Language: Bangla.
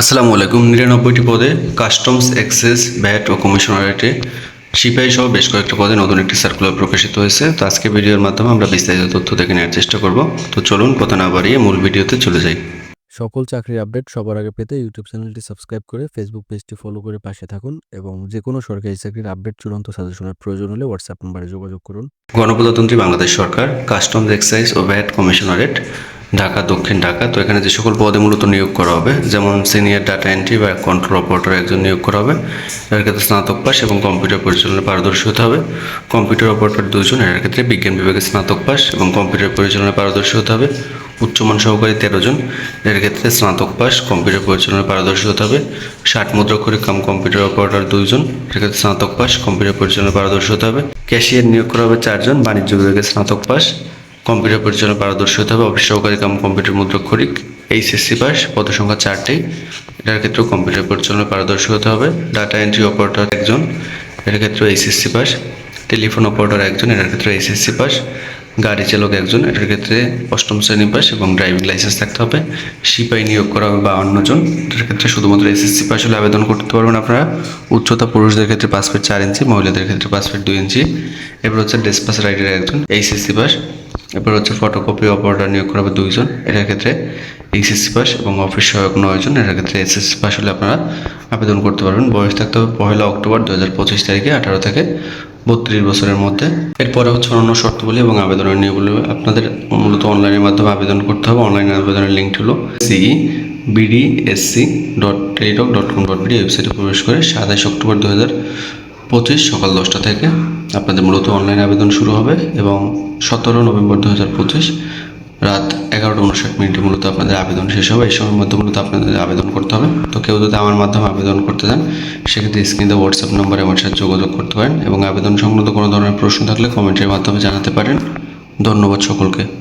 আসসালামু আলাইকুম। নিরানব্বইটি পদে কাস্টমস এক্সেস ভ্যাট ও কমিশনারেটে সিপাহী সহ বেশ কয়েকটা পদে নতুন একটি সার্কুলার প্রকাশিত হয়েছে। তো আজকে ভিডিওর মাধ্যমে আমরা বিস্তারিত তথ্য দেখে নেওয়ার চেষ্টা করব। তো চলুন কথা না বাড়িয়ে মূল ভিডিওতে চলে যাই। সকল চাকরির আপডেট সবার আগে পেতে ইউটিউব চ্যানেলটি সাবস্ক্রাইব করে ফেসবুক পেজটি ফলো করে পাশে থাকুন এবং যে কোনো সরকারি চাকরির আপডেট চূড়ান্ত সাজেশনের প্রয়োজন হলে হোয়াটসঅ্যাপ নম্বরে যোগাযোগ করুন। গণপ্রজাতন্ত্রী বাংলাদেশ সরকার কাস্টমস এক্সাইজ ও ভ্যাট কমিশনারেট ঢাকা, দক্ষিণ ঢাকা, তো এখানে যে সকল পদে মূলত নিয়োগ করা হবে, যেমন সিনিয়র ডাটা এন্ট্রি বা কন্ট্রোল অপারেটর একজন নিয়োগ করা হবে। এর ক্ষেত্রে স্নাতক পাস এবং কম্পিউটার পরিচালনায় পারদর্শী হতে হবে। কম্পিউটার অপারেটর দুজন এর ক্ষেত্রে বিজ্ঞান বিভাগে স্নাতক পাস এবং কম্পিউটার পরিচালনা পারদর্শী হতে হবে। উচ্চমান সহকারী তেরো জন, এর ক্ষেত্রে স্নাতক পাস কম্পিউটার পরিচালনায় পারদর্শী হতে হবে। ষাট মুদ্রাক্ষরিক কাম কম্পিউটার অপারেটর দুইজন, এর ক্ষেত্রে স্নাতক পাস কম্পিউটার পরিচালনায় পারদর্শী হতে হবে। ক্যাশিয়ার নিয়োগ করা হবে চারজন, বাণিজ্য বিভাগে স্নাতক পাস কম্পিউটার পরিচালনা পারদর্শী হতে হবে, অফিস সহকারী কাম কম্পিউটার মুদ্রাক্ষরিক এইচএসসি পাস পদ সংখ্যা চারটি। এটার ক্ষেত্রেও কম্পিউটার পরিচালনা পারদর্শী হতে হবে, ডাটা এন্ট্রি অপারেটর একজন, এটার ক্ষেত্রে এইচএসসি পাস, টেলিফোন অপারেটর একজন, এটার ক্ষেত্রে এইচএসসি পাস, গাড়ি চালক একজন, এটার ক্ষেত্রে অষ্টম শ্রেণি পাস এবং ড্রাইভিং লাইসেন্স থাকতে হবে সিপাহী নিয়োগ করা হবে বা অন্যজন এটার ক্ষেত্রে শুধুমাত্র এসএসসি পাস হলে আবেদন করতে পারবেন আপনারা। উচ্চতা পুরুষদের ক্ষেত্রে পাঁচ ফিট চার ইঞ্চি, মহিলাদের ক্ষেত্রে পাঁচ ফিট দুই ইঞ্চি। এরপর হচ্ছে ডেসপাস রাইডার একজন, এইচএসসি পাস এরপর হচ্ছে ফটোকপি অপারেটর নিয়োগ করা হবে দুইজন এটার ক্ষেত্রে এইচএসসি পাস এবং অফিস সহায়ক নয়জন এটার ক্ষেত্রে এসএসসি পাস হলে আপনারা আবেদন করতে পারবেন। বয়স থাকতে হবে পয়লা অক্টোবর দু হাজার পঁচিশ তারিখে, আঠারো থেকে বত্রিশ বছরের মধ্যে। এরপরে হচ্ছে অন্য শর্তগুলি এবং আবেদনের নিয়মগুলি আপনাদের মূলত অনলাইনের মাধ্যমে আবেদন করতে হবে। অনলাইন আবেদনের লিঙ্ক হলো CE BD BDSC dot Teletalk dot com dot BD ওয়েবসাইটে প্রবেশ করে সাতাশ অক্টোবর দু হাজার পঁচিশ সকাল দশটা থেকে আপনাদের মূলত অনলাইন আবেদন শুরু হবে এবং সতেরো নভেম্বর দু হাজার পঁচিশ রাত এগারোটা উনষাট মিনিটে মূলত আপনাদের আবেদন শেষ হবে। এই সময়ের মধ্যে মূলত আপনাদের আবেদন করতে হবে। তো কেউ যদি আমার মাধ্যমে আবেদন করতে চান, সেক্ষেত্রে স্ক্রিনে হোয়াটসঅ্যাপ নম্বরে আমার সাথে যোগাযোগ করতে পারেন এবং আবেদন সংক্রান্ত কোনো ধরনের প্রশ্ন থাকলে কমেন্টের মাধ্যমে জানাতে পারেন। ধন্যবাদ সকলকে।